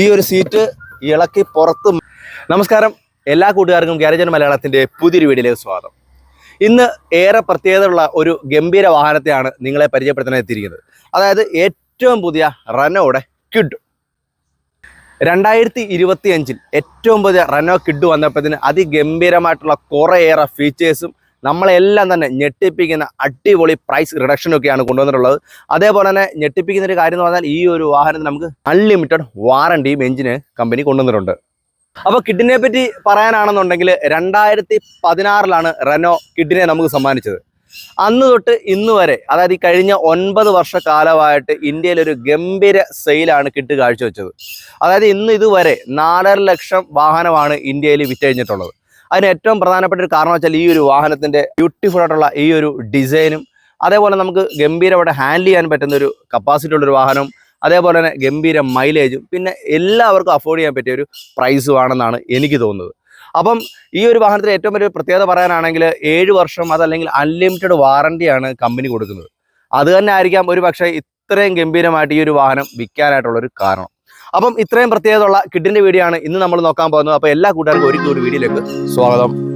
ഈ ഒരു സീറ്റ് ഇളക്കി പുറത്ത് നമസ്കാരം. എല്ലാ കൂട്ടുകാർക്കും ഗ്യാരജൻ മലയാളത്തിന്റെ പുതിയൊരു വീഡിയോയിലേക്ക് സ്വാഗതം. ഇന്ന് ഏറെ പ്രത്യേകതയുള്ള ഒരു ഗംഭീര വാഹനത്തെയാണ് നിങ്ങളെ പരിചയപ്പെടുത്താൻ എത്തിയിരിക്കുന്നത്. അതായത് ഏറ്റവും പുതിയ റനോയുടെ കിഡ് രണ്ടായിരത്തി ഇരുപത്തി അഞ്ചിൽ ഏറ്റവും പുതിയ റനോ കിഡ് വന്നപ്പോഴത്തിന് അതിഗംഭീരമായിട്ടുള്ള കുറേയേറെ ഫീച്ചേഴ്സും നമ്മളെല്ലാം തന്നെ ഞെട്ടിപ്പിക്കുന്ന അടിപൊളി പ്രൈസ് റിഡക്ഷൻ ഒക്കെയാണ് കൊണ്ടുവന്നിട്ടുള്ളത്. അതേപോലെ തന്നെ ഞെട്ടിപ്പിക്കുന്ന ഒരു കാര്യം എന്ന് പറഞ്ഞാൽ ഈ ഒരു വാഹനത്തിന് നമുക്ക് അൺലിമിറ്റഡ് വാറണ്ടിയും എഞ്ചിന് കമ്പനി കൊണ്ടുവന്നിട്ടുണ്ട്. അപ്പോൾ കിഡിനെ പറ്റി പറയാനാണെന്നുണ്ടെങ്കിൽ രണ്ടായിരത്തി പതിനാറിലാണ് റെനോ കിഡിനെ നമുക്ക് സമ്മാനിച്ചത്. അന്ന് തൊട്ട് ഇന്ന് വരെ അതായത് ഈ കഴിഞ്ഞ ഒൻപത് വർഷക്കാലമായിട്ട് ഇന്ത്യയിൽ ഒരു ഗംഭീര സെയിലാണ് കിട്ട് കാഴ്ചവെച്ചത്. അതായത് ഇന്ന് ഇതുവരെ നാലര ലക്ഷം വാഹനമാണ് ഇന്ത്യയിൽ വിറ്റഴിഞ്ഞിട്ടുള്ളത്. അതിന് ഏറ്റവും പ്രധാനപ്പെട്ട ഒരു കാരണം വെച്ചാൽ ഈ ഒരു വാഹനത്തിന്റെ ബ്യൂട്ടിഫുൾ ആയിട്ടുള്ള ഈ ഒരു ഡിസൈനും അതേപോലെ നമുക്ക് ഗംഭീരമായിട്ട് ഹാൻഡിൽ ചെയ്യാൻ പറ്റുന്ന ഒരു കപ്പാസിറ്റി ഉള്ളൊരു വാഹനം അതേപോലെ തന്നെ ഗംഭീര മൈലേജും പിന്നെ എല്ലാവർക്കും അഫോർഡ് ചെയ്യാൻ പറ്റിയ ഒരു പ്രൈസും ആണെന്നാണ് എനിക്ക് തോന്നുന്നത്. അപ്പം ഈ ഒരു വാഹനത്തിന് ഏറ്റവും വലിയ പ്രത്യേകത പറയാനാണെങ്കിൽ ഏഴ് വർഷം അതല്ലെങ്കിൽ അൺലിമിറ്റഡ് വാറണ്ടിയാണ് കമ്പനി കൊടുക്കുന്നത്. അത് തന്നെ ആയിരിക്കാം ഒരു പക്ഷേ ഇത്രയും ഗംഭീരമായിട്ട് ഈ ഒരു വാഹനം വിൽക്കാനായിട്ടുള്ളൊരു കാരണം. അപ്പം ഇത്രയും പ്രത്യേകതയുള്ള കിഡിന്റെ വീഡിയോ ആണ് ഇന്ന് നമ്മൾ നോക്കാൻ പോകുന്നത്. അപ്പോൾ എല്ലാ കൂട്ടുകാർക്കും ഒരിക്കലും ഒരു വീഡിയോയിലേക്ക് സ്വാഗതം.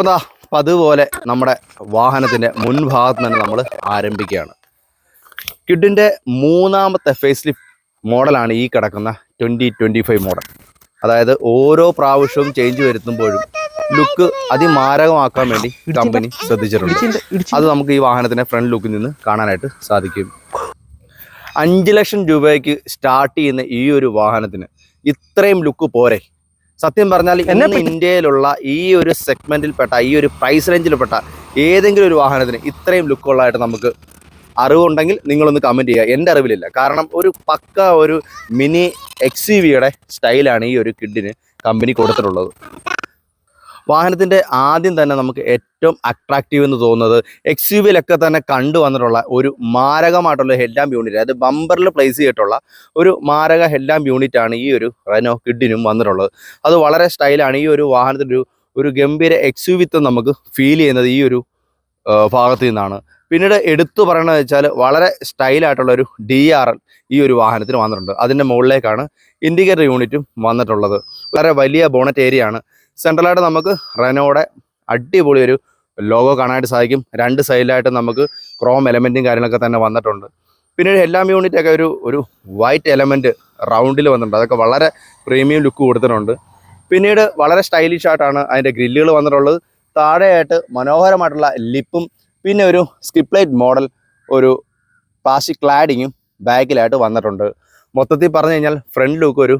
അപ്പം എന്താ പതുപോലെ നമ്മുടെ വാഹനത്തിന്റെ മുൻഭാഗത്ത് തന്നെ നമ്മൾ ആരംഭിക്കുകയാണ്. കിഡിന്റെ മൂന്നാമത്തെ ഫേസ് ലിഫ്റ്റ് മോഡലാണ് ഈ കിടക്കുന്ന ട്വന്റി ട്വന്റി ഫൈവ് മോഡൽ അതായത് ഓരോ പ്രാവശ്യവും ചേഞ്ച് വരുത്തുമ്പോഴും ലുക്ക് അതിമാരകമാക്കാൻ വേണ്ടി കമ്പനി ശ്രദ്ധിച്ചിട്ടുണ്ട്. അത് നമുക്ക് ഈ വാഹനത്തിന്റെ ഫ്രണ്ട് ലുക്കിൽ നിന്ന് കാണാനായിട്ട് സാധിക്കും. അഞ്ച് ലക്ഷം രൂപയ്ക്ക് സ്റ്റാർട്ട് ചെയ്യുന്ന ഈ ഒരു വാഹനത്തിന് ഇത്രയും ലുക്ക് പോരെ. സത്യം പറഞ്ഞാൽ ഇന്ന് ഇന്ത്യയിലുള്ള ഈ ഒരു സെഗ്മെന്റിൽപ്പെട്ട ഈ ഒരു പ്രൈസ് റേഞ്ചിൽപ്പെട്ട ഏതെങ്കിലും ഒരു വാഹനത്തിന് ഇത്രയും ലുക്കുള്ളതായിട്ട് നമുക്ക് അറിവുണ്ടെങ്കിൽ നിങ്ങളൊന്ന് കമന്റ് ചെയ്യുക. എന്റെ അറിവിലില്ല. കാരണം ഒരു പക്ക ഒരു മിനി എക്സ് സ്റ്റൈലാണ് ഈ ഒരു കിഡിന് കമ്പനി കൊടുത്തിട്ടുള്ളത്. വാഹനത്തിന്റെ ആദ്യം തന്നെ നമുക്ക് ഏറ്റവും അട്രാക്റ്റീവ് എന്ന് തോന്നുന്നത് എക്സ് യു വിയിലൊക്കെ തന്നെ കണ്ടു വന്നിട്ടുള്ള ഒരു മാരകമായിട്ടുള്ള ഹെഡ്ലാമ്പ് യൂണിറ്റ് അതായത് ബമ്പറിൽ പ്ലേസ് ചെയ്തിട്ടുള്ള ഒരു മാരക ഹെഡ്ലാമ്പ് യൂണിറ്റാണ് ഈ ഒരു റെനോ കിഡിനും വന്നിട്ടുള്ളത്. അത് വളരെ സ്റ്റൈലാണ് ഈ ഒരു വാഹനത്തിന്റെ ഒരു ഒരു ഗംഭീര എക്സ് യു നമുക്ക് ഫീൽ ചെയ്യുന്നത് ഈ ഒരു ഭാഗത്തു നിന്നാണ്. പിന്നീട് എടുത്തു പറയണമെന്ന് വെച്ചാൽ വളരെ സ്റ്റൈലായിട്ടുള്ള ഒരു ഡി ആർ എൽ ഈ ഒരു വാഹനത്തിന് വന്നിട്ടുണ്ട്. അതിന്റെ മുകളിലേക്കാണ് ഇൻഡിക്കേറ്റർ യൂണിറ്റും വന്നിട്ടുള്ളത്. വളരെ വലിയ ബോണറ്റ് ഏരിയ ആണ്. സെൻട്രലായിട്ട് നമുക്ക് റെനോയുടെ അടിപൊളി ഒരു ലോഗോ കാണാനായിട്ട് സാധിക്കും. രണ്ട് സൈഡിലായിട്ട് നമുക്ക് ക്രോം എലമെന്റും കാര്യങ്ങളൊക്കെ തന്നെ വന്നിട്ടുണ്ട്. പിന്നെ എല്ലാം യൂണിറ്റൊക്കെ ഒരു ഒരു വൈറ്റ് എലമെന്റ് റൗണ്ടിൽ വന്നിട്ടുണ്ട്. അതൊക്കെ വളരെ പ്രീമിയം ലുക്ക് കൊടുത്തിട്ടുണ്ട്. പിന്നീട് വളരെ സ്റ്റൈലിഷ് ആയിട്ടാണ് അതിന്റെ ഗ്രില്ലുകൾ വന്നിട്ടുള്ളത്. താഴെയായിട്ട് മനോഹരമായിട്ടുള്ള ലിപ്പും പിന്നെ ഒരു സ്കിപ്ലൈറ്റ് മോഡൽ ഒരു പ്ലാസ്റ്റിക് ക്ലാഡിങ്ങും ബാക്കിലായിട്ട് വന്നിട്ടുണ്ട്. മൊത്തത്തിൽ പറഞ്ഞു കഴിഞ്ഞാൽ ഫ്രണ്ട് ലുക്ക് ഒരു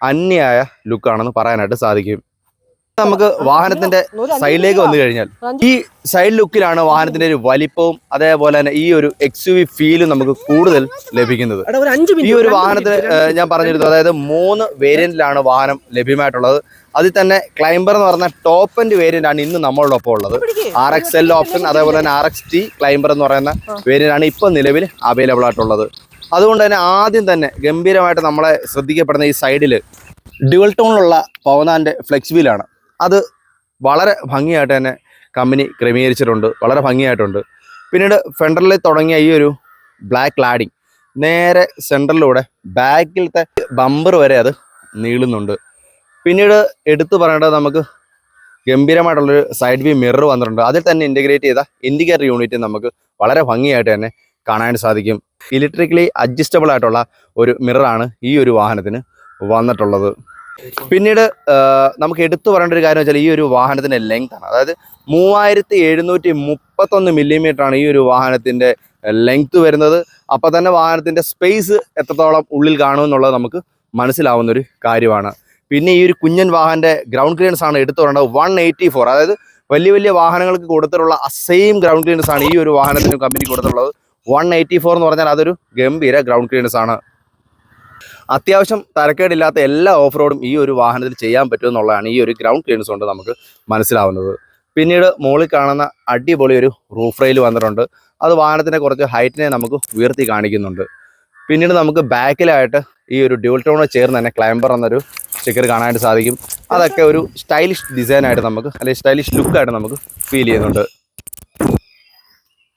അന്യായ ലുക്കാണെന്ന് പറയാനായിട്ട് സാധിക്കും. നമുക്ക് വാഹനത്തിന്റെ സൈഡിലേക്ക് വന്നു കഴിഞ്ഞാൽ ഈ സൈഡ് ലുക്കിലാണ് വാഹനത്തിന്റെ ഒരു വലിപ്പവും അതേപോലെ തന്നെ ഈ ഒരു എക്സ് യു വി ഫീലും നമുക്ക് കൂടുതൽ ലഭിക്കുന്നത്. ഈ ഒരു വാഹനത്തിന് ഞാൻ പറഞ്ഞിരുന്നു അതായത് മൂന്ന് വേരിയന്റിലാണ് വാഹനം ലഭ്യമായിട്ടുള്ളത്. അതിൽ തന്നെ ക്ലൈംബർ എന്ന് പറഞ്ഞ ടോപ്പ് എൻഡ് വേരിയന്റ് ആണ് ഇന്ന് നമ്മളുടെ ഒപ്പം ഉള്ളത് ആർ എക്സ് എൽ ഓപ്ഷൻ അതേപോലെ തന്നെ ആർ എക്സ് ടി ക്ലൈംബർ എന്ന് പറയുന്ന വേരിയന്റ് ആണ് ഇപ്പം നിലവിൽ അവൈലബിൾ ആയിട്ടുള്ളത്. അതുകൊണ്ട് തന്നെ ആദ്യം തന്നെ ഗംഭീരമായിട്ട് നമ്മളെ ശ്രദ്ധിക്കപ്പെടുന്ന ഈ സൈഡിൽ ഡ്യുവൽ ടോണിലുള്ള പവനാന്റെ ഫ്ലെക്സ് വീലാണ് അത് വളരെ ഭംഗിയായിട്ട് തന്നെ കമ്പനി ക്രമീകരിച്ചിട്ടുണ്ട് വളരെ ഭംഗിയായിട്ടുണ്ട്. പിന്നീട് ഫെൻഡറിൽ തുടങ്ങിയ ഈ ഒരു ബ്ലാക്ക് ലാഡിങ് നേരെ സെന്ററിലൂടെ ബാക്കിലത്തെ ബമ്പർ വരെ അത് നീളുന്നുണ്ട്. പിന്നീട് എടുത്തു പറയേണ്ടത് നമുക്ക് ഗംഭീരമായിട്ടുള്ളൊരു സൈഡ് വ്യൂ മിറർ വന്നിട്ടുണ്ട്. അതിൽ തന്നെ ഇന്റഗ്രേറ്റ് ചെയ്ത ഇൻഡിക്കേറ്റർ യൂണിറ്റ് നമുക്ക് വളരെ ഭംഗിയായിട്ട് തന്നെ കാണാൻ സാധിക്കും. ഇലക്ട്രിക്കലി അഡ്ജസ്റ്റബിൾ ആയിട്ടുള്ള ഒരു മിററാണ് ഈ ഒരു വാഹനത്തിന് വന്നിട്ടുള്ളത്. പിന്നീട് നമുക്ക് എടുത്തു പറയേണ്ട ഒരു കാര്യം വെച്ചാൽ ഈ ഒരു വാഹനത്തിന്റെ ലെങ്ത് ആണ്. അതായത് മൂവായിരത്തി എഴുന്നൂറ്റി മുപ്പത്തൊന്ന് മില്ലിമീറ്റർ ആണ് ഈ ഒരു വാഹനത്തിന്റെ ലെങ്ത് വരുന്നത്. അപ്പം തന്നെ വാഹനത്തിന്റെ സ്പേസ് എത്രത്തോളം ഉള്ളിൽ കാണുമെന്നുള്ളത് നമുക്ക് മനസ്സിലാവുന്ന ഒരു കാര്യമാണ്. പിന്നെ ഈ ഒരു കുഞ്ഞൻ വാഹന്റെ ഗ്രൗണ്ട് ക്ലിയറൻസ് ആണ് എടുത്തു പറയേണ്ടത് വൺ എയ്റ്റി ഫോർ അതായത് വലിയ വലിയ വാഹനങ്ങൾക്ക് കൊടുത്തിട്ടുള്ള സെയിം ഗ്രൗണ്ട് ക്ലിയറൻസ് ആണ് ഈ ഒരു വാഹനത്തിന് കമ്പനി കൊടുത്തിട്ടുള്ളത്. വൺ എയ്റ്റി ഫോർ എന്ന് പറഞ്ഞാൽ അതൊരു ഗംഭീര ഗ്രൗണ്ട് ക്ലിയറൻസ് ആണ്. അത്യാവശ്യം തരക്കേടില്ലാത്ത എല്ലാ ഓഫ് റോഡും ഈ ഒരു വാഹനത്തിൽ ചെയ്യാൻ പറ്റും എന്നുള്ളതാണ് ഈ ഒരു ഗ്രൗണ്ട് ക്ലിയറൻസ് കൊണ്ട് നമുക്ക് മനസ്സിലാവുന്നത്. പിന്നീട് മുകളിൽ കാണുന്ന അടിപൊളി ഒരു റൂഫ് റെയിൽ വന്നിട്ടുണ്ട്. അത് വാഹനത്തിന്റെ കുറച്ച് ഹൈറ്റിനെ നമുക്ക് ഉയർത്തി കാണിക്കുന്നുണ്ട്. പിന്നീട് നമുക്ക് ബാക്കിലായിട്ട് ഈ ഒരു ഡ്യൂൾ ടോണോട് ചേർന്ന് തന്നെ ക്ലൈംബർ എന്നൊരു സ്റ്റിക്കർ കാണാനായിട്ട് സാധിക്കും. അതൊക്കെ ഒരു സ്റ്റൈലിഷ് ഡിസൈനായിട്ട് നമുക്ക് അല്ലെങ്കിൽ സ്റ്റൈലിഷ് ലുക്കായിട്ട് നമുക്ക് ഫീൽ ചെയ്യുന്നുണ്ട്.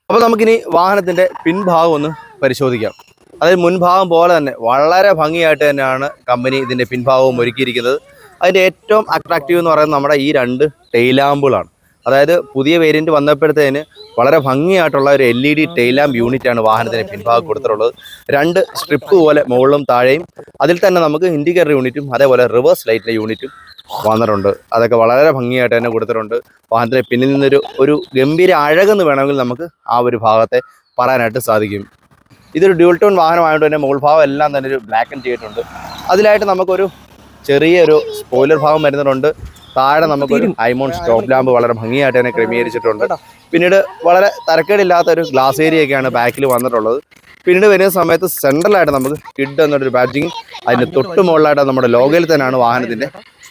അപ്പോൾ നമുക്കിനി വാഹനത്തിന്റെ പിൻഭാഗം ഒന്ന് പരിശോധിക്കാം. അതായത് മുൻഭാഗം പോലെ തന്നെ വളരെ ഭംഗിയായിട്ട് തന്നെയാണ് കമ്പനി ഇതിന്റെ പിൻഭാഗവും ഒരുക്കിയിരിക്കുന്നത്. അതിന്റെ ഏറ്റവും അട്രാക്റ്റീവ് എന്ന് പറയുന്നത് നമ്മുടെ ഈ രണ്ട് ടെയിലാമ്പുകളാണ് അതായത് പുതിയ വേരിയന്റ് വന്നപ്പോഴത്തേന് വളരെ ഭംഗിയായിട്ടുള്ള ഒരു എൽ ഇ ഡി ടെയിലാമ്പ് യൂണിറ്റാണ് വാഹനത്തിന് പിൻഭാഗം കൊടുത്തിട്ടുള്ളത്. രണ്ട് സ്ട്രിപ്പ് പോലെ മുകളിലും താഴെയും അതിൽ തന്നെ നമുക്ക് ഇൻഡിക്കേറ്റർ യൂണിറ്റും അതേപോലെ റിവേഴ്സ് ലൈറ്റിന്റെ യൂണിറ്റും വന്നിട്ടുണ്ട്. അതൊക്കെ വളരെ ഭംഗിയായിട്ട് തന്നെ കൊടുത്തിട്ടുണ്ട്. വാഹനത്തിന് പിന്നിൽ നിന്നൊരു ഒരു ഗംഭീര അഴകെന്ന് വേണമെങ്കിൽ നമുക്ക് ആ ഒരു ഭാഗത്തെ പറയാനായിട്ട് സാധിക്കും. ഇതൊരു ഡ്യൂൾ ടോൺ വാഹനമായതുകൊണ്ട് തന്നെ മുകൾഭാവം എല്ലാം തന്നെ ഒരു ബ്ലാക്ക് ആൻഡ് ചെയ്തിട്ടുണ്ട് അതിലായിട്ട് നമുക്കൊരു ചെറിയൊരു സ്പോയിലർ ഭാഗം വരുന്നുണ്ട്. താഴെ നമുക്കൊരു ഐമോൺ സ്റ്റോപ്പ് ലാമ്പ് വളരെ ഭംഗിയായിട്ട് തന്നെ ക്രമീകരിച്ചിട്ടുണ്ട്. പിന്നീട് വളരെ തരക്കേടില്ലാത്ത ഒരു ഗ്ലാസ് ഏരിയ ഒക്കെയാണ് ബാക്കിൽ വന്നിട്ടുള്ളത്. പിന്നീട് വരുന്ന സമയത്ത് സെൻട്രലായിട്ട് നമുക്ക് കിഡ് എന്നൊരു ബാഡ്ജിങ് അതിന് തൊട്ട് മുകളിലായിട്ട് നമ്മുടെ ലോഗയിൽ തന്നെയാണ് വാഹനത്തിന്റെ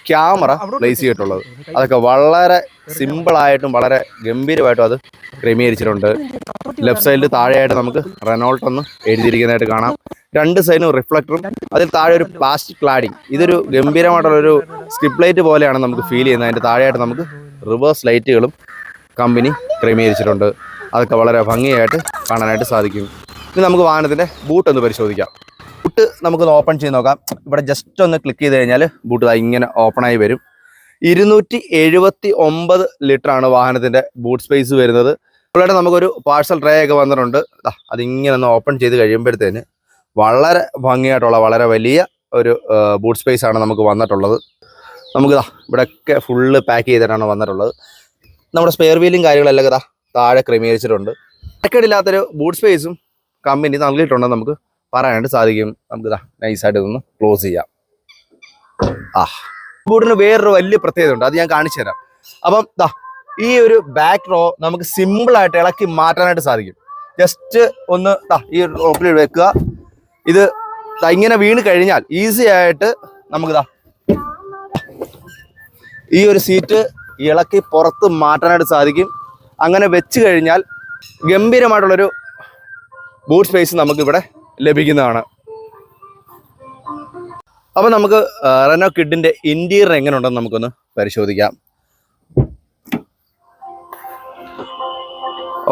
ക്യാമറ പ്ലേസ് ചെയ്തിട്ടുള്ളത്. അതൊക്കെ വളരെ സിമ്പിളായിട്ടും വളരെ ഗംഭീരമായിട്ടും അത് ക്രമീകരിച്ചിട്ടുണ്ട്. ലെഫ്റ്റ് സൈഡിൽ താഴെയായിട്ട് നമുക്ക് റെനോൾട്ട് എന്ന് എഴുതിയിരിക്കുന്നതായിട്ട് കാണാം. രണ്ട് സൈഡും റിഫ്ലക്ടറും അതിൽ താഴെ ഒരു പ്ലാസ്റ്റിക് ക്ലാഡിങ്. ഇതൊരു ഗംഭീരമായിട്ടുള്ളൊരു സ്കിപ്പ് ലൈറ്റ് പോലെയാണ് നമുക്ക് ഫീൽ ചെയ്യുന്നത്. അതിന്റെ താഴെയായിട്ട് നമുക്ക് റിവേഴ്സ് ലൈറ്റുകളും കമ്പനി ക്രമീകരിച്ചിട്ടുണ്ട്. അതൊക്കെ വളരെ ഭംഗിയായിട്ട് കാണാനായിട്ട് സാധിക്കും. ഇനി നമുക്ക് വാഹനത്തിന്റെ ബൂട്ട് ഒന്ന് പരിശോധിക്കാം. ബൂട്ട് നമുക്കൊന്ന് ഓപ്പൺ ചെയ്ത് നോക്കാം. ഇവിടെ ജസ്റ്റ് ഒന്ന് ക്ലിക്ക് ചെയ്ത് കഴിഞ്ഞാൽ ബൂട്ട് ഇങ്ങനെ ഓപ്പൺ ആയി വരും. ഇരുന്നൂറ്റി എഴുപത്തി ഒമ്പത് ലിറ്റർ ആണ് വാഹനത്തിന്റെ ബൂട്ട് സ്പേസ് വരുന്നത്. ഇവിടെ നമുക്കൊരു പാഴ്സൽ ട്രേ ഒക്കെ വന്നിട്ടുണ്ട്. അതിങ്ങനെ ഒന്ന് ഓപ്പൺ ചെയ്ത് കഴിയുമ്പോഴത്തേന് വളരെ ഭംഗിയായിട്ടുള്ള വളരെ വലിയ ഒരു ബൂട്ട് സ്പേസ് ആണ് നമുക്ക് വന്നിട്ടുള്ളത്. നമുക്ക് ഇതാ ഇവിടെയൊക്കെ ഫുള്ള് പാക്ക് ചെയ്തിട്ടാണ് വന്നിട്ടുള്ളത്. നമ്മുടെ സ്പെയർ വീലും കാര്യങ്ങളെല്ലാം ദാ താഴെ ക്രമീകരിച്ചിട്ടുണ്ട്. തരക്കേടില്ലാത്തൊരു ബൂട്ട് സ്പേസും കമ്പനി നൽകിയിട്ടുണ്ടെന്ന് നമുക്ക്. പറയാനായിട്ട് സാധിക്കും. നമുക്ക് നൈസായിട്ട് ഇതൊന്ന് ക്ലോസ് ചെയ്യാം. ആ ബോർഡിന് വേറൊരു വലിയ പ്രത്യേകത ഉണ്ട്. അത് ഞാൻ കാണിച്ചു തരാം. അപ്പം ദാ ഈ ഒരു ബാക്ക് റോ നമുക്ക് സിമ്പിളായിട്ട് ഇളക്കി മാറ്റാനായിട്ട് സാധിക്കും. ജസ്റ്റ് ഒന്ന് ദാ ഈ റോപ്പിൽ വെക്കുക. ഇത് ദാ ഇങ്ങനെ വീണ് കഴിഞ്ഞാൽ ഈസി ആയിട്ട് നമുക്ക് ദാ ഈ ഒരു സീറ്റ് ഇളക്കി പുറത്ത് മാറ്റാനായിട്ട് സാധിക്കും. അങ്ങനെ വെച്ച് കഴിഞ്ഞാൽ ഗംഭീരമായിട്ടുള്ളൊരു ബൂട്ട് സ്പേസ് നമുക്കിവിടെ ലഭിക്കുന്നതാണ്. അപ്പോൾ നമുക്ക് റെനോ കിഡിന്റെ ഇന്റീരിയർ എങ്ങനെ ഉണ്ടെന്ന് നമുക്കൊന്ന് പരിശോധിക്കാം.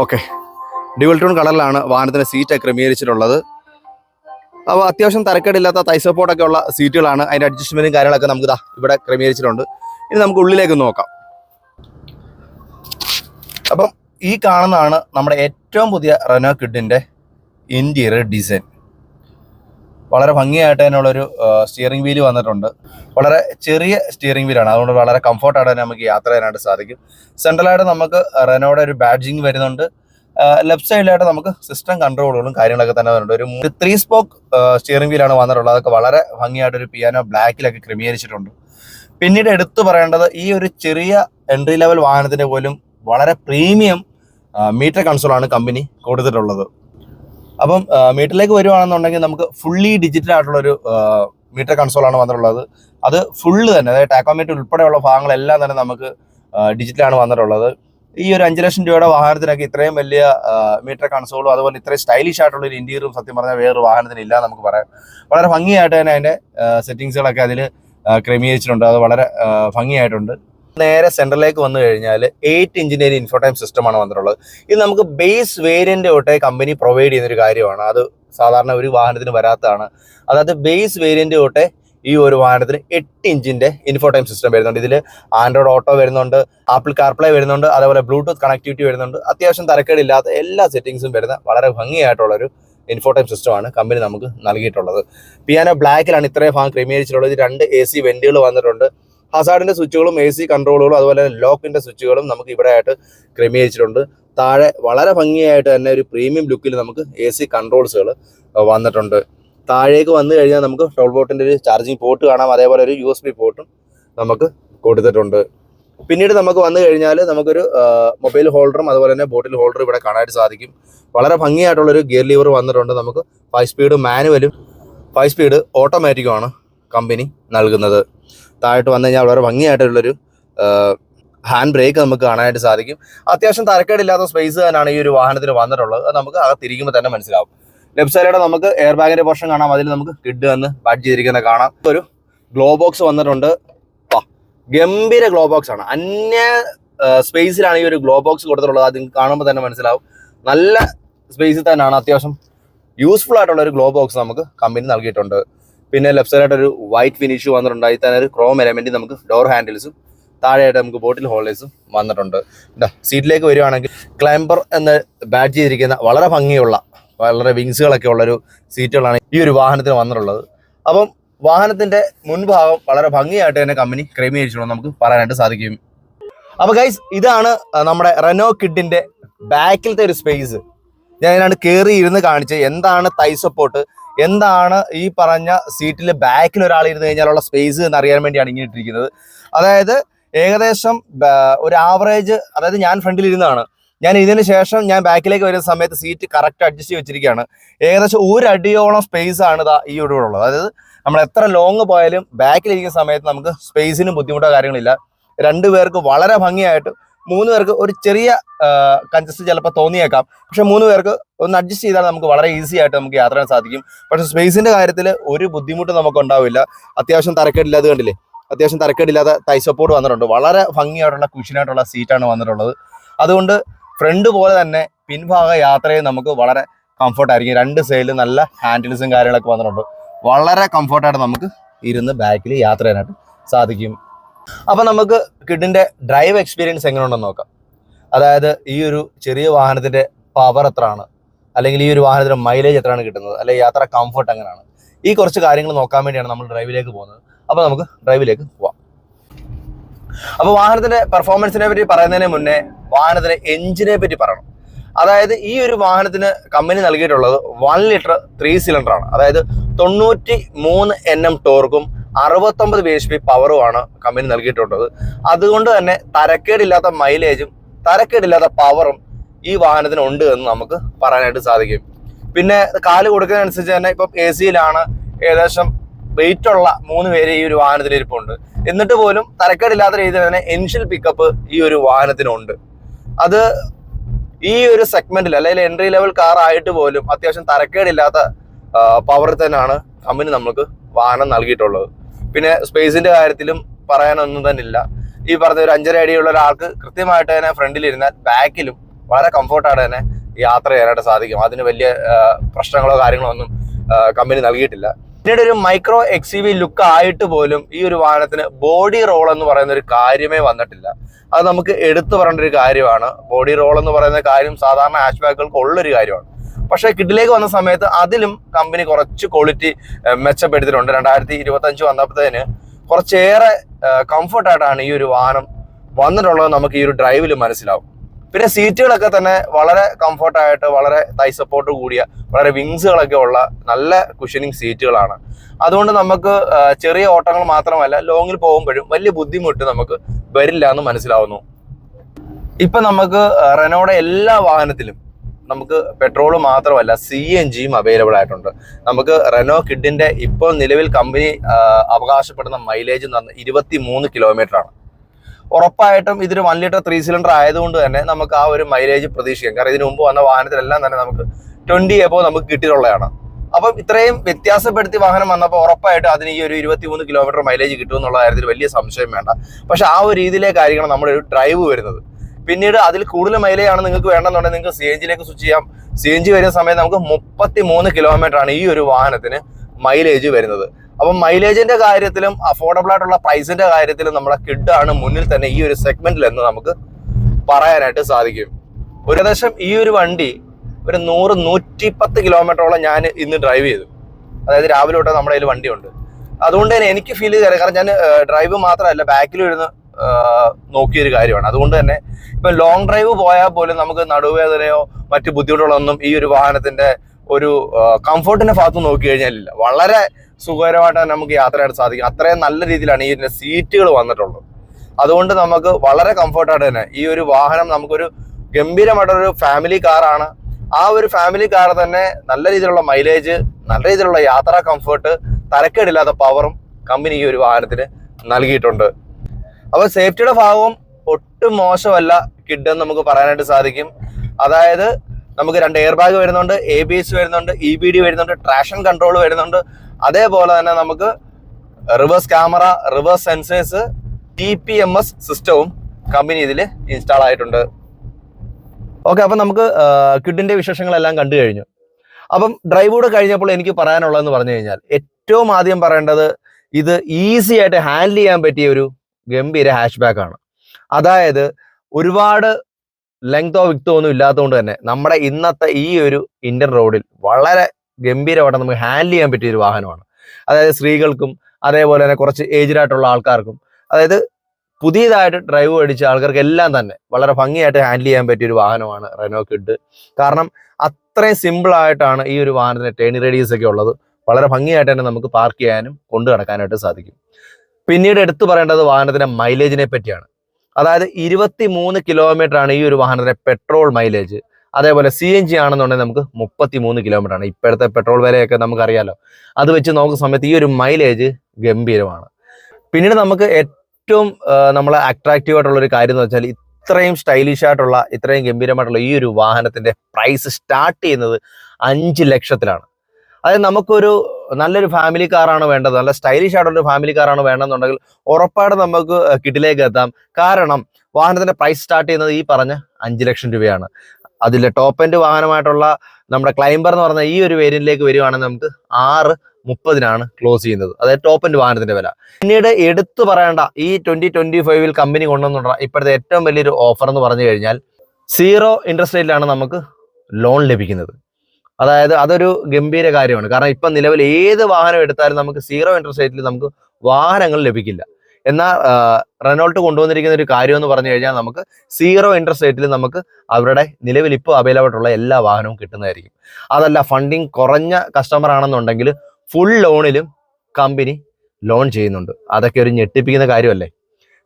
ഓക്കെ ഡ്യുവൽ ടോൺ കളറിലാണ് വാഹനത്തിന്റെ സീറ്റ് ക്രമീകരിച്ചിട്ടുള്ളത്. അപ്പോൾ അത്യാവശ്യം തരക്കേടില്ലാത്ത തൈ സപ്പോർട്ടൊക്കെ ഉള്ള സീറ്റുകളാണ് അതിന്റെ അഡ്ജസ്റ്റ്മെന്റും കാര്യങ്ങളൊക്കെ നമുക്ക് ഇതാ ഇവിടെ ക്രമീകരിച്ചിട്ടുണ്ട്. ഇനി നമുക്ക് ഉള്ളിലേക്ക് നോക്കാം. അപ്പം ഈ കാണുന്നതാണ് നമ്മുടെ ഏറ്റവും പുതിയ റെനോ കിഡിന്റെ ഇന്റീരിയർ ഡിസൈൻ വളരെ ഭംഗിയായിട്ട് തന്നെയുള്ളൊരു സ്റ്റിയറിംഗ് വീൽ വന്നിട്ടുണ്ട്. വളരെ ചെറിയ സ്റ്റിയറിംഗ് വീലാണ് അതുകൊണ്ട് വളരെ കംഫർട്ടായിട്ട് തന്നെ നമുക്ക് യാത്ര ചെയ്യാനായിട്ട് സാധിക്കും. സെൻട്രലായിട്ട് നമുക്ക് റെനോയുടെ ഒരു ബാഡ്ജിങ് വരുന്നുണ്ട്. ലെഫ്റ്റ് സൈഡിലായിട്ട് നമുക്ക് സിസ്റ്റം കൺട്രോളുകളും കാര്യങ്ങളൊക്കെ തന്നെ വരുന്നുണ്ട്. ഒരു ത്രീ സ്പോക്ക് സ്റ്റിയറിംഗ് വീലാണ് വന്നിട്ടുള്ളത്. അതൊക്കെ വളരെ ഭംഗിയായിട്ട് ഒരു പിയാനോ ബ്ലാക്കിലൊക്കെ ക്രമീകരിച്ചിട്ടുണ്ട്. പിന്നീട് എടുത്തു പറയേണ്ടത് ഈ ഒരു ചെറിയ എൻട്രി ലെവൽ വാഹനത്തിന്റെ പോലും വളരെ പ്രീമിയം മീറ്റർ കൺസോളാണ് കമ്പനി കൊടുത്തിട്ടുള്ളത്. അപ്പം മീറ്ററിലേക്ക് വരുവാണെന്നുണ്ടെങ്കിൽ നമുക്ക് ഫുള്ളി ഡിജിറ്റൽ ആയിട്ടുള്ള ഒരു മീറ്റർ കൺസോളാണ് വന്നിട്ടുള്ളത്. അത് ഫുള്ള് തന്നെ അതായത് ടാക്കോമീറ്റർ ഉൾപ്പെടെയുള്ള ഭാഗങ്ങളെല്ലാം തന്നെ നമുക്ക് ഡിജിറ്റലാണ് വന്നിട്ടുള്ളത്. ഈ ഒരു അഞ്ച് ലക്ഷം രൂപയുടെ വാഹനത്തിനൊക്കെ ഇത്രയും വലിയ മീറ്റർ കൺസോളും അതുപോലെ ഇത്രയും സ്റ്റൈലിഷ് ആയിട്ടുള്ള ഒരു ഇന്റീരിയറും സത്യം പറഞ്ഞാൽ വേറൊരു വാഹനത്തിന് ഇല്ല നമുക്ക് പറയാം. വളരെ ഭംഗിയായിട്ട് തന്നെ അതിന്റെ സെറ്റിങ്സുകളൊക്കെ അതിൽ ക്രമീകരിച്ചിട്ടുണ്ട്. അത് വളരെ ഭംഗിയായിട്ടുണ്ട്. നേരെ സെന്ററിലേക്ക് വന്നു കഴിഞ്ഞാൽ എയ്റ്റ് ഇഞ്ചിന്റെ ഒരു ഇൻഫോടൈം സിസ്റ്റമാണ് വന്നിട്ടുള്ളത്. ഇത് നമുക്ക് ബേസ് വേരിയന്റ് തൊട്ടേ കമ്പനി പ്രൊവൈഡ് ചെയ്യുന്നൊരു കാര്യമാണ്. അത് സാധാരണ ഒരു വാഹനത്തിന് വരാത്തതാണ്. അതായത് ബേസ് വേരിയന്റ് തൊട്ടേ ഈ ഒരു വാഹനത്തിന് എട്ട് ഇഞ്ചിന്റെ ഇൻഫോടൈം സിസ്റ്റം വരുന്നുണ്ട്. ഇതിൽ ആൻഡ്രോയിഡ് ഓട്ടോ വരുന്നുണ്ട് ആപ്പിൾ കാർപ്ലേ വരുന്നുണ്ട് അതേപോലെ ബ്ലൂടൂത്ത് കണക്ടിവിറ്റി വരുന്നുണ്ട്. അത്യാവശ്യം തരക്കേടില്ലാത്ത എല്ലാ സെറ്റിംഗ്സും വരുന്ന വളരെ ഭംഗിയായിട്ടുള്ളൊരു ഇൻഫോടൈം സിസ്റ്റമാണ് കമ്പനി നമുക്ക് നൽകിയിട്ടുള്ളത്. പിയാനോ ബ്ലാക്കിലാണ് ഇത്രയും ഭാഗം ക്രമീകരിച്ചിട്ടുള്ളത്. രണ്ട് എ സി വെന്റുകൾ വന്നിട്ടുണ്ട്. ഹസാർഡിന്റെ സ്വിച്ചുകളും എ സി കൺട്രോളുകളും അതുപോലെ തന്നെ ലോക്കിന്റെ സ്വിച്ചുകളും നമുക്ക് ഇവിടെ ആയിട്ട് ക്രമീകരിച്ചിട്ടുണ്ട്. താഴെ വളരെ ഭംഗിയായിട്ട് തന്നെ ഒരു പ്രീമിയം ലുക്കിൽ നമുക്ക് എ സി കൺട്രോൾസുകൾ വന്നിട്ടുണ്ട്. താഴേക്ക് വന്നു കഴിഞ്ഞാൽ നമുക്ക് ടോൾ ബോട്ടിന്റെ ഒരു ചാർജിങ് പോർട്ട് കാണാം. അതേപോലെ ഒരു യു എസ് ബി പോർട്ടും നമുക്ക് കൊടുത്തിട്ടുണ്ട്. പിന്നീട് നമുക്ക് വന്നു കഴിഞ്ഞാൽ നമുക്കൊരു മൊബൈൽ ഹോൾഡറും അതുപോലെ തന്നെ ബോട്ടിൽ ഹോൾഡറും ഇവിടെ കാണാനായിട്ട് സാധിക്കും. വളരെ ഭംഗിയായിട്ടുള്ളൊരു ഗിയർ ലീവർ വന്നിട്ടുണ്ട് നമുക്ക്. ഫൈവ് സ്പീഡ് മാനുവലും ഫൈവ് സ്പീഡ് ഓട്ടോമാറ്റിക്കുമാണ് കമ്പനി നൽകുന്നത്. താഴോട്ട് വന്നു കഴിഞ്ഞാൽ വളരെ ഭംഗിയായിട്ടുള്ളൊരു ഹാൻഡ് ബ്രേക്ക് നമുക്ക് കാണാനായിട്ട് സാധിക്കും. അത്യാവശ്യം തരക്കേടില്ലാത്ത സ്പേസ് തന്നെയാണ് ഈ ഒരു വാഹനത്തിൽ വന്നിട്ടുള്ളത്. അത് നമുക്ക് അകത്തിരിക്കുമ്പോൾ തന്നെ മനസ്സിലാവും. ലെഫ്റ്റ് സൈഡിലൂടെ നമുക്ക് എയർ ബാഗിന്റെ പോർഷൻ കാണാം. അതിൽ നമുക്ക് കിഡ് എന്ന് ബാഡ് ചെയ്തിരിക്കുന്നത് കാണാം. ഒരു ഗ്ലോ ബോക്സ് വന്നിട്ടുണ്ട്. ഗംഭീര ഗ്ലോ ബോക്സ് ആണ്. അന്യ സ്പേസിലാണ് ഈ ഒരു ഗ്ലോ ബോക്സ് കൊടുത്തിട്ടുള്ളത്. അത് കാണുമ്പോൾ തന്നെ മനസ്സിലാവും. നല്ല സ്പേസിൽ തന്നെയാണ്. അത്യാവശ്യം യൂസ്ഫുൾ ആയിട്ടുള്ള ഒരു ഗ്ലോ ബോക്സ് നമുക്ക് കമ്പനി നൽകിയിട്ടുണ്ട്. പിന്നെ ലെഫ്റ്റ് സൈഡായിട്ട് ഒരു വൈറ്റ് ഫിനിഷ് വന്നിട്ടുണ്ട് അതിൽ തന്നെ ഒരു ക്രോം എലമെന്റ് നമുക്ക് ഡോർ ഹാൻഡിൽസും താഴെയായിട്ട് നമുക്ക് ബോട്ടിൽ ഹോൾഡേഴ്സും വന്നിട്ടുണ്ട്. സീറ്റിലേക്ക് വരികയാണെങ്കിൽ ക്ലൈംബർ എന്ന് ബാറ്റ് ചെയ്തിരിക്കുന്ന വളരെ ഭംഗിയുള്ള വളരെ വിങ്സുകളൊക്കെ ഉള്ളൊരു സീറ്റുകളാണ് ഈ ഒരു വാഹനത്തിന് വന്നിട്ടുള്ളത്. അപ്പം വാഹനത്തിന്റെ മുൻഭാഗം വളരെ ഭംഗിയായിട്ട് തന്നെ കമ്പനി ക്രമീകരിച്ചിട്ടുണ്ടെന്ന് നമുക്ക് പറയാനായിട്ട് സാധിക്കും. അപ്പോൾ ഗൈസ് ഇതാണ് നമ്മുടെ റെനോ കിഡിന്റെ ബാക്കിലത്തെ ഒരു സ്പേസ് ഞാൻ ഇതിനാണ് കയറി ഇരുന്ന് കാണിച്ച് എന്താണ് തൈ സപ്പോർട്ട് എന്താണ് ഈ പറഞ്ഞ സീറ്റിൽ ബാക്കിൽ ഒരാൾ ഇരുന്ന് കഴിഞ്ഞാലുള്ള സ്പേസ് എന്ന് അറിയാൻ വേണ്ടിയാണ് ഇങ്ങനെ ഇട്ടിരിക്കുന്നത്. അതായത് ഏകദേശം ഒരു ആവറേജ് അതായത് ഞാൻ ഫ്രണ്ടിൽ ഇരുന്നാണ്. ഞാൻ ഇതിന് ശേഷം ഞാൻ ബാക്കിലേക്ക് വരുന്ന സമയത്ത് സീറ്റ് കറക്റ്റ് അഡ്ജസ്റ്റ് ചെയ്ത് വെച്ചിരിക്കുകയാണ്. ഏകദേശം ഒരു അടിയോളം സ്പേസ് ആണ് ഇതാ ഈ ഒരു ഉള്ളത്. അതായത് നമ്മൾ എത്ര ലോങ് പോയാലും ബാക്കിലിരിക്കുന്ന സമയത്ത് നമുക്ക് സ്പേസിനും ബുദ്ധിമുട്ടോ കാര്യങ്ങളില്ല രണ്ടുപേർക്ക് വളരെ ഭംഗിയായിട്ട് മൂന്ന് പേർക്ക് ഒരു ചെറിയ കൺജസ്റ്റ് ചിലപ്പോൾ തോന്നിയേക്കാം. പക്ഷെ മൂന്ന് പേർക്ക് ഒന്ന് അഡ്ജസ്റ്റ് ചെയ്താൽ നമുക്ക് വളരെ ഈസി ആയിട്ട് നമുക്ക് യാത്ര ചെയ്യാൻ സാധിക്കും. പക്ഷെ സ്പേസിന്റെ കാര്യത്തിൽ ഒരു ബുദ്ധിമുട്ട് നമുക്ക് ഉണ്ടാവില്ല അത്യാവശ്യം തരക്കേടില്ലാതെ കണ്ടില്ലേ? അത്യാവശ്യം തരക്കേടില്ലാതെ തൈ സപ്പോർട്ട് വന്നിട്ടുണ്ട്. വളരെ ഭംഗിയായിട്ടുള്ള കുഷനായിട്ടുള്ള സീറ്റാണ് വന്നിട്ടുള്ളത്. അതുകൊണ്ട് ഫ്രണ്ട് പോലെ തന്നെ പിൻഭാഗ യാത്രയിൽ നമുക്ക് വളരെ കംഫർട്ടായിരിക്കും രണ്ട് സൈഡിൽ നല്ല ഹാൻഡിൽസും കാര്യങ്ങളൊക്കെ വന്നിട്ടുണ്ട്. വളരെ കംഫർട്ടായിട്ട് നമുക്ക് ഇരുന്ന് ബാക്കിൽ യാത്ര ചെയ്യാനായിട്ട് സാധിക്കും. അപ്പൊ നമുക്ക് കിഡിന്റെ ഡ്രൈവ് എക്സ്പീരിയൻസ് എങ്ങനെയുണ്ടെന്ന് നോക്കാം. അതായത് ഈ ഒരു ചെറിയ വാഹനത്തിന്റെ പവർ എത്രയാണ്? അല്ലെങ്കിൽ ഈ ഒരു വാഹനത്തിന്റെ മൈലേജ് എത്രയാണ് കിട്ടുന്നത്? അല്ലെങ്കിൽ യാത്ര കംഫർട്ട് എങ്ങനെയാണ്? ഈ കുറച്ച് കാര്യങ്ങൾ നോക്കാൻ വേണ്ടിയാണ് നമ്മൾ ഡ്രൈവിലേക്ക് പോകുന്നത്. അപ്പൊ നമുക്ക് ഡ്രൈവിലേക്ക് പോവാം. അപ്പൊ വാഹനത്തിന്റെ പെർഫോമൻസിനെ പറ്റി പറയുന്നതിന് മുന്നേ വാഹനത്തിന്റെ എഞ്ചിനെ പറ്റി പറയണം. അതായത് ഈ ഒരു വാഹനത്തിന് കമ്പനി നൽകിയിട്ടുള്ളത് വൺ ലിറ്റർ ത്രീ സിലിണ്ടർ ആണ്. അതായത് തൊണ്ണൂറ്റി മൂന്ന് എൻ എം ടോർക്കും അറുപത്തൊമ്പത് ബി എച്ച് പി പവറുമാണ് കമ്പനി നൽകിയിട്ടുള്ളത്. അതുകൊണ്ട് തന്നെ തരക്കേടില്ലാത്ത മൈലേജും തരക്കേടില്ലാത്ത പവറും ഈ വാഹനത്തിന് ഉണ്ട് എന്ന് നമുക്ക് പറയാനായിട്ട് സാധിക്കും. പിന്നെ കാൽ കൊടുക്കുന്നതനുസരിച്ച് തന്നെ ഇപ്പം എ സിയിലാണ് ഏകദേശം വെയിറ്റ് ഉള്ള മൂന്ന് പേര് ഈ ഒരു വാഹനത്തിൽ ഇരിപ്പുണ്ട്. എന്നിട്ട് പോലും തരക്കേടില്ലാത്ത രീതിയിൽ തന്നെ എൻഷ്യൽ പിക്കപ്പ് ഈ ഒരു വാഹനത്തിനുണ്ട്. അത് ഈ ഒരു സെഗ്മെന്റിൽ അല്ലെങ്കിൽ എൻട്രി ലെവൽ കാർ ആയിട്ട് പോലും അത്യാവശ്യം തരക്കേടില്ലാത്ത പവറിൽ തന്നെയാണ് കമ്പനി നമുക്ക് വാഹനം നൽകിയിട്ടുള്ളത്. പിന്നെ സ്പേസിന്റെ കാര്യത്തിലും പറയാനൊന്നും തന്നെ ഇല്ല. ഈ പറഞ്ഞ ഒരു അഞ്ചര അടിയുള്ള ഒരാൾക്ക് കൃത്യമായിട്ട് തന്നെ ഫ്രണ്ടിൽ ഇരുന്നാൽ ബാക്കിലും വളരെ കംഫർട്ടായിട്ട് തന്നെ യാത്ര ചെയ്യാനായിട്ട് സാധിക്കും. അതിന് വലിയ പ്രശ്നങ്ങളോ കാര്യങ്ങളോ ഒന്നും കമ്പനി നൽകിയിട്ടില്ല. പിന്നീട് ഒരു മൈക്രോ എക്സ് വി ലുക്ക് ആയിട്ട് പോലും ഈ ഒരു വാഹനത്തിന് ബോഡി റോൾ എന്ന് പറയുന്ന ഒരു കാര്യമേ വന്നിട്ടില്ല. അത് നമുക്ക് എടുത്തു പറയേണ്ട ഒരു കാര്യമാണ്. ബോഡി റോൾ എന്ന് പറയുന്ന കാര്യം സാധാരണ ഹാഷ് ബാക്കുകൾക്ക് ഉള്ളൊരു കാര്യമാണ്. പക്ഷേ കിഡിലേക്ക് വന്ന സമയത്ത് അതിലും കമ്പനി കുറച്ച് ക്വാളിറ്റി മെച്ചപ്പെടുത്തിയിട്ടുണ്ട്. രണ്ടായിരത്തി ഇരുപത്തി അഞ്ച് വന്നപ്പോഴത്തേന് കുറച്ചേറെ കംഫർട്ടായിട്ടാണ് ഈ ഒരു വാഹനം വന്നിട്ടുള്ളത് നമുക്ക് ഈ ഒരു ഡ്രൈവിൽ മനസ്സിലാവും. പിന്നെ സീറ്റുകളൊക്കെ തന്നെ വളരെ കംഫർട്ടായിട്ട് വളരെ തൈ സപ്പോർട്ട് കൂടിയ വളരെ വിങ്സുകളൊക്കെ ഉള്ള നല്ല കുഷനിങ് സീറ്റുകളാണ് അതുകൊണ്ട് നമുക്ക് ചെറിയ ഓട്ടങ്ങൾ മാത്രമല്ല ലോങ്ങിൽ പോകുമ്പോഴും വലിയ ബുദ്ധിമുട്ട് നമുക്ക് വരില്ല എന്ന് മനസ്സിലാവുന്നു. ഇപ്പൊ നമുക്ക് റെനോയുടെ എല്ലാ വാഹനത്തിലും നമുക്ക് പെട്രോൾ മാത്രമല്ല സി എൻ ജിയും അവൈലബിൾ ആയിട്ടുണ്ട്. നമുക്ക് റെനോ കിഡിന്റെ ഇപ്പോൾ നിലവിൽ കമ്പനി അവകാശപ്പെടുന്ന മൈലേജ് എന്ന് പറഞ്ഞാൽ ഇരുപത്തി മൂന്ന് കിലോമീറ്റർ ആണ്. ഉറപ്പായിട്ടും ഇതൊരു വൺ ലിറ്റർ ത്രീ സിലിണ്ടർ ആയതുകൊണ്ട് തന്നെ നമുക്ക് ആ ഒരു മൈലേജ് പ്രതീക്ഷിക്കാം. കാരണം ഇതിനു മുമ്പ് വന്ന വാഹനത്തിലെല്ലാം തന്നെ നമുക്ക് ട്വന്റി എബോ നമുക്ക് കിട്ടിയിട്ടുള്ളതാണ്. അപ്പം ഇത്രയും വ്യത്യാസപ്പെടുത്തി വാഹനം വന്നപ്പോൾ ഉറപ്പായിട്ട് അതിന് ഈ ഒരു ഇരുപത്തിമൂന്ന് കിലോമീറ്റർ മൈലേജ് കിട്ടും എന്നുള്ള കാര്യത്തിൽ വലിയ സംശയം വേണ്ട. പക്ഷെ ആ ഒരു രീതിയിലേക്കായിരിക്കണം നമ്മുടെ ഒരു ഡ്രൈവ് വരുന്നത്. പിന്നീട് അതിൽ കൂടുതൽ മൈലേജാണ് നിങ്ങൾക്ക് വേണമെന്നുണ്ടെങ്കിൽ നിങ്ങൾക്ക് സി എൻ ജിയിലേക്ക് സ്വിച്ച് ചെയ്യാം. സി എൻ ജി വരുന്ന സമയത്ത് നമുക്ക് മുപ്പത്തി മൂന്ന് കിലോമീറ്റർ ആണ് ഈ ഒരു വാഹനത്തിന് മൈലേജ് വരുന്നത്. അപ്പം മൈലേജിന്റെ കാര്യത്തിലും അഫോർഡബിൾ ആയിട്ടുള്ള പ്രൈസിന്റെ കാര്യത്തിലും നമ്മുടെ കിഡ് ആണ് മുന്നിൽ തന്നെ ഈ ഒരു സെഗ്മെന്റിൽ എന്ന് നമുക്ക് പറയാനായിട്ട് സാധിക്കും. ഒരു ഏകദേശം ഈ ഒരു വണ്ടി ഒരു നൂറ് നൂറ്റി പത്ത് കിലോമീറ്ററോളം ഞാൻ ഇന്ന് ഡ്രൈവ് ചെയ്തു. അതായത് രാവിലെ തൊട്ട് നമ്മുടെ കയ്യിൽ വണ്ടിയുണ്ട്. അതുകൊണ്ട് തന്നെ എനിക്ക് ഫീൽ ചെയ്ത് കാരണം ഞാൻ ഡ്രൈവ് മാത്രമല്ല ബാക്കിൽ ഇരുന്ന് നോക്കിയൊരു കാര്യമാണ്. അതുകൊണ്ട് തന്നെ ഇപ്പൊ ലോങ് ഡ്രൈവ് പോയാൽ പോലും നമുക്ക് നടുവേദനയോ മറ്റു ബുദ്ധിമുട്ടുകളൊന്നും ഈ ഒരു വാഹനത്തിന്റെ ഒരു കംഫർട്ടിന്റെ ഭാഗത്ത് നോക്കി കഴിഞ്ഞാലില്ല വളരെ സുഖകരമായിട്ട് നമുക്ക് യാത്ര ചെയ്യാൻ സാധിക്കും. അത്രയും നല്ല രീതിയിലാണ് ഈ സീറ്റുകൾ വന്നിട്ടുള്ളത്. അതുകൊണ്ട് നമുക്ക് വളരെ കംഫർട്ടായിട്ട് തന്നെ ഈ ഒരു വാഹനം നമുക്കൊരു ഗംഭീരമായിട്ടൊരു ഫാമിലി കാറാണ് ആ ഒരു ഫാമിലി കാർ തന്നെ നല്ല രീതിയിലുള്ള മൈലേജ് നല്ല രീതിയിലുള്ള യാത്രാ കംഫർട്ട് തരക്കേടില്ലാത്ത പവറും കമ്പനി ഈ ഒരു വാഹനത്തിന് നൽകിയിട്ടുണ്ട്. അപ്പോൾ സേഫ്റ്റിയുടെ ഭാഗവും ഒട്ടും മോശമല്ല കിഡ് എന്ന് നമുക്ക് പറയാനായിട്ട് സാധിക്കും. അതായത് നമുക്ക് രണ്ട് എയർ ബാഗ് വരുന്നുണ്ട് എ ബി എസ് വരുന്നുണ്ട് ഇ ബി ഡി വരുന്നുണ്ട് ട്രാഷൻ കൺട്രോൾ വരുന്നുണ്ട്. അതേപോലെ തന്നെ നമുക്ക് reverse camera reverse sensors T P M S സിസ്റ്റവും കമ്പനി ഇതിൽ ഇൻസ്റ്റാൾ ആയിട്ടുണ്ട്. ഓക്കെ അപ്പം നമുക്ക് കിഡിന്റെ വിശേഷങ്ങളെല്ലാം കണ്ടു കഴിഞ്ഞു. അപ്പം ഡ്രൈവ് കൂടെ കഴിഞ്ഞപ്പോൾ എനിക്ക് പറയാനുള്ളതെന്ന് പറഞ്ഞു കഴിഞ്ഞാൽ ഏറ്റവും ആദ്യം പറയേണ്ടത് ഇത് ഈസി ആയിട്ട് ഹാൻഡിൽ ചെയ്യാൻ പറ്റിയ ഒരു ഗംഭീര ഹാഷ് ബാക്ക് ആണ്. അതായത് ഒരുപാട് ലെങ്തോ വിക്തോ ഒന്നും ഇല്ലാത്തതുകൊണ്ട് തന്നെ നമ്മുടെ ഇന്നത്തെ ഈ ഒരു ഇന്ത്യൻ റോഡിൽ വളരെ ഗംഭീരമായിട്ട് നമുക്ക് ഹാൻഡിൽ ചെയ്യാൻ പറ്റിയ ഒരു വാഹനമാണ്. അതായത് സ്ത്രീകൾക്കും അതേപോലെ തന്നെ കുറച്ച് ഏജ്ഡ് ആയിട്ടുള്ള ആൾക്കാർക്കും അതായത് പുതിയതായിട്ട് ഡ്രൈവ് പഠിച്ച ആൾക്കാർക്ക് എല്ലാം തന്നെ വളരെ ഭംഗിയായിട്ട് ഹാൻഡിൽ ചെയ്യാൻ പറ്റിയ ഒരു വാഹനമാണ് റെനോ കിഡ് കാരണം അത്രയും സിമ്പിൾ ആയിട്ടാണ് ഈ ഒരു വാഹനത്തിന് ടേണി റേഡിയസ് ഒക്കെ ഉള്ളത്. വളരെ ഭംഗിയായിട്ട് തന്നെ നമുക്ക് പാർക്ക് ചെയ്യാനും കൊണ്ടു നടക്കാനായിട്ട് സാധിക്കും. പിന്നീട് എടുത്തു പറയേണ്ടത് വാഹനത്തിന്റെ മൈലേജിനെ പറ്റിയാണ്. അതായത് ഇരുപത്തി മൂന്ന് കിലോമീറ്റർ ആണ് ഈ ഒരു വാഹനത്തിന്റെ പെട്രോൾ മൈലേജ് അതേപോലെ സി എൻ ജി ആണെന്നുണ്ടെങ്കിൽ നമുക്ക് മുപ്പത്തി മൂന്ന് കിലോമീറ്റർ ആണ്. ഇപ്പോഴത്തെ പെട്രോൾ വിലയൊക്കെ നമുക്കറിയാലോ. അത് വെച്ച് നോക്കുന്ന സമയത്ത് ഈ ഒരു മൈലേജ് ഗംഭീരമാണ്. പിന്നീട് നമുക്ക് ഏറ്റവും നമ്മളെ അട്രാക്റ്റീവ് ആയിട്ടുള്ള ഒരു കാര്യം എന്ന് വെച്ചാൽ ഇത്രയും സ്റ്റൈലിഷ് ആയിട്ടുള്ള ഇത്രയും ഗംഭീരമായിട്ടുള്ള ഈ ഒരു വാഹനത്തിന്റെ പ്രൈസ് സ്റ്റാർട്ട് ചെയ്യുന്നത് അഞ്ച് ലക്ഷത്തിലാണ്. അതായത് നമുക്കൊരു നല്ലൊരു ഫാമിലി കാറാണ് വേണ്ടത്. നല്ല സ്റ്റൈലിഷ് ആയിട്ടുള്ള ഒരു ഫാമിലി കാറാണ് വേണമെന്നുണ്ടെങ്കിൽ ഉറപ്പായിട്ട് നമുക്ക് കിട്ടിലേക്ക് എത്താം. കാരണം വാഹനത്തിന്റെ പ്രൈസ് സ്റ്റാർട്ട് ചെയ്യുന്നത് ഈ പറഞ്ഞ അഞ്ച് ലക്ഷം രൂപയാണ്. അതിലെ ടോപ്പ് എൻഡ് വാഹനമായിട്ടുള്ള നമ്മുടെ ക്ലൈംബർ എന്ന് പറഞ്ഞ ഈ ഒരു വേരിയന്റിലേക്ക് വരികയാണെങ്കിൽ നമുക്ക് ആറ് മുപ്പതിനാണ് ക്ലോസ് ചെയ്യുന്നത്. അതായത് ടോപ്പ് എൻഡ് വാഹനത്തിന്റെ വില. പിന്നീട് എടുത്തു പറയേണ്ട ഈ ട്വന്റി ട്വന്റി ഫൈവിൽ കമ്പനി കൊണ്ടുവന്നുള്ള ഇപ്പോഴത്തെ ഏറ്റവും വലിയൊരു ഓഫർ എന്ന് പറഞ്ഞു കഴിഞ്ഞാൽ സീറോ ഇൻട്രസ്റ്റ് റേറ്റിലാണ് നമുക്ക് ലോൺ ലഭിക്കുന്നത്. അതായത് അതൊരു ഗംഭീര കാര്യമാണ്. കാരണം ഇപ്പം നിലവിൽ ഏത് വാഹനം എടുത്താലും നമുക്ക് സീറോ ഇൻട്രസ്റ്റ് റേറ്റിൽ നമുക്ക് വാഹനങ്ങൾ ലഭിക്കില്ല. എന്നാൽ റെനോൾട്ട് കൊണ്ടുവന്നിരിക്കുന്ന ഒരു കാര്യം എന്ന് പറഞ്ഞു കഴിഞ്ഞാൽ നമുക്ക് സീറോ ഇൻട്രസ്റ്റ് റേറ്റിൽ നമുക്ക് അവരുടെ നിലവിൽ ഇപ്പോൾ അവൈലബിൾ ആയിട്ടുള്ള എല്ലാ വാഹനവും കിട്ടുന്നതായിരിക്കും. അതല്ല ഫണ്ടിങ് കുറഞ്ഞ കസ്റ്റമർ ആണെന്നുണ്ടെങ്കിൽ ഫുൾ ലോണിലും കമ്പനി ലോൺ ചെയ്യുന്നുണ്ട്. അതൊക്കെ ഒരു ഞെട്ടിപ്പിക്കുന്ന കാര്യമല്ലേ?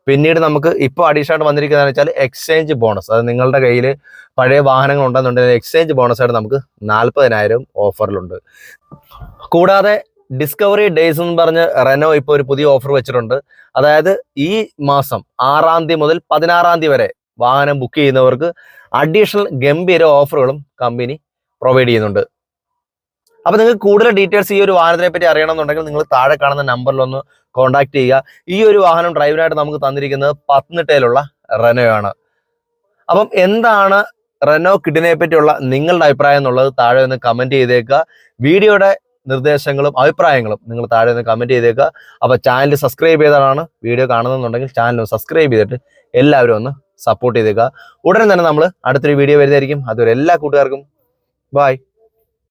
പിന്നീട് നമുക്ക് ഇപ്പോൾ അഡീഷണൽ ആയിട്ട് വന്നിരിക്കുന്നതെന്ന് വെച്ചാൽ എക്സ്ചേഞ്ച് ബോണസ് അത് നിങ്ങളുടെ കയ്യിൽ പഴയ വാഹനങ്ങൾ ഉണ്ടെന്നുണ്ടെങ്കിൽ എക്സ്ചേഞ്ച് ബോണസ് ആയിട്ട് നമുക്ക് നാൽപ്പതിനായിരം ഓഫറിലുണ്ട് കൂടാതെ ഡിസ്കവറി ഡേയ്സ് എന്ന് പറഞ്ഞ് റെനോ ഇപ്പോൾ ഒരു പുതിയ ഓഫർ വെച്ചിട്ടുണ്ട്. അതായത് ഈ മാസം ആറാം തീയതി മുതൽ പതിനാറാം തീയതി വരെ വാഹനം ബുക്ക് ചെയ്യുന്നവർക്ക് അഡീഷണൽ ഗംഭീര ഓഫറുകളും കമ്പനി പ്രൊവൈഡ് ചെയ്യുന്നുണ്ട്. അപ്പൊ നിങ്ങൾക്ക് കൂടുതൽ ഡീറ്റെയിൽസ് ഈ ഒരു വാഹനത്തിനെ പറ്റി അറിയണമെന്നുണ്ടെങ്കിൽ നിങ്ങൾ താഴെ കാണുന്ന നമ്പറിലൊന്ന് കോൺടാക്ട് ചെയ്യുക. ഈ ഒരു വാഹനം ഡ്രൈവറായിട്ട് നമുക്ക് തന്നിരിക്കുന്നത് പത്തനംതിട്ടയിലുള്ള റെനോ ആണ്. അപ്പം എന്താണ് റെനോ കിഡിനെ പറ്റിയുള്ള നിങ്ങളുടെ അഭിപ്രായം എന്നുള്ളത് താഴെ ഒന്ന് കമന്റ് ചെയ്തേക്കുക. വീഡിയോയുടെ നിർദ്ദേശങ്ങളും അഭിപ്രായങ്ങളും നിങ്ങൾ താഴെ ഒന്ന് കമന്റ് ചെയ്തേക്കുക. അപ്പൊ ചാനൽ സബ്സ്ക്രൈബ് ചെയ്താണ് വീഡിയോ കാണുന്നുണ്ടെങ്കിൽ ചാനൽ സബ്സ്ക്രൈബ് ചെയ്തിട്ട് എല്ലാവരും ഒന്ന് സപ്പോർട്ട് ചെയ്തേക്കുക. ഉടനെ തന്നെ നമ്മൾ അടുത്തൊരു വീഡിയോ വരുന്നതായിരിക്കും. അതുവരെ എല്ലാ കൂട്ടുകാർക്കും ബൈ